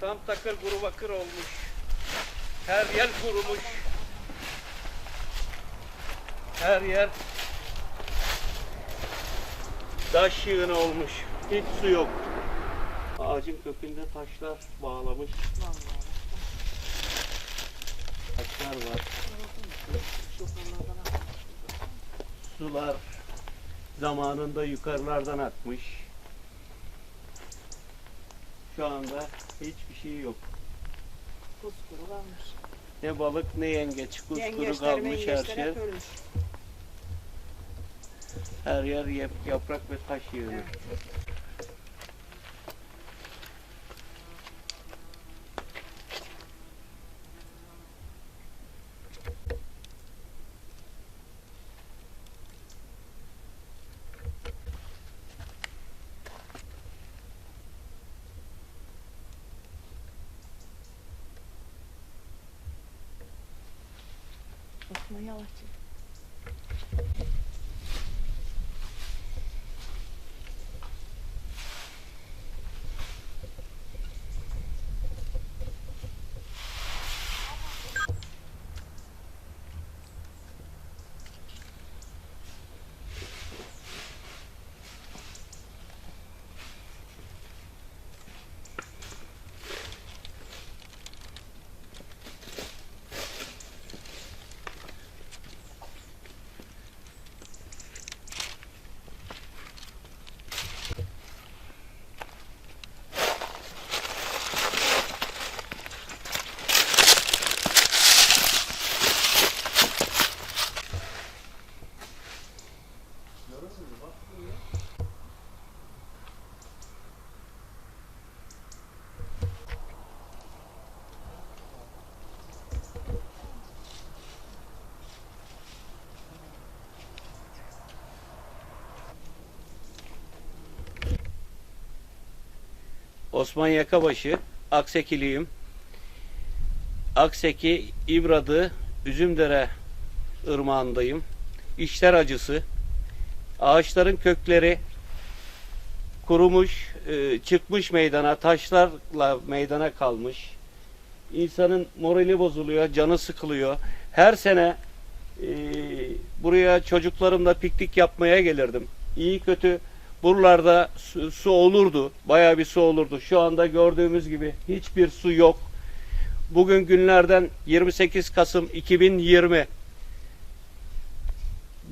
Tam takır kuru bakır olmuş. Her yer kurumuş. Her yer taş yığını olmuş. Hiç su yok. Ağacın kökünde taşlar bağlamış. Taşlar var. Sular zamanında yukarılardan akmış. Şu anda hiçbir şey yok. Kuskuru kalmış. Ne balık ne yengeç. Kuskuru kalmış her şey. ölmüş. Her yer yap- yaprak ve taş yığını. Osman что смеялась. Osman Yakabaşı, Aksekiliyim. Akseki, İbradı, Üzümdere ırmağındayım. İşler acısı. Ağaçların kökleri kurumuş, e, çıkmış meydana, taşlarla meydana kalmış. İnsanın morali bozuluyor, canı sıkılıyor. Her sene e, buraya çocuklarımla piknik yapmaya gelirdim. İyi kötü buralarda su, su olurdu. Bayağı bir su olurdu. Şu anda gördüğümüz gibi hiçbir su yok. Bugün günlerden 28 Kasım 2020.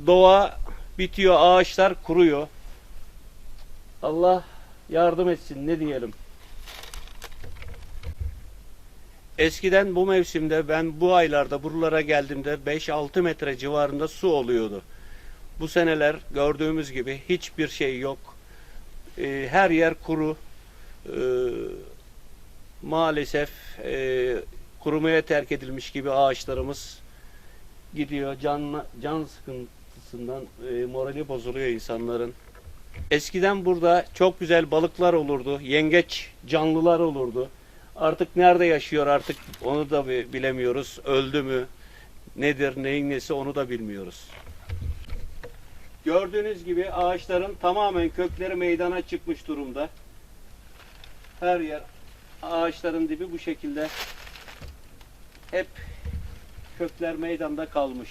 Doğa bitiyor, ağaçlar kuruyor. Allah yardım etsin ne diyelim. Eskiden bu mevsimde ben bu aylarda buralara geldiğimde 5-6 metre civarında su oluyordu. Bu seneler gördüğümüz gibi hiçbir şey yok. Ee, her yer kuru. Ee, maalesef e, kurumaya terk edilmiş gibi ağaçlarımız gidiyor. Can, can sıkıntısından e, morali bozuluyor insanların. Eskiden burada çok güzel balıklar olurdu. Yengeç canlılar olurdu. Artık nerede yaşıyor artık onu da bi- bilemiyoruz. Öldü mü? Nedir, neyin nesi onu da bilmiyoruz. Gördüğünüz gibi ağaçların tamamen kökleri meydana çıkmış durumda. Her yer ağaçların dibi bu şekilde hep kökler meydanda kalmış.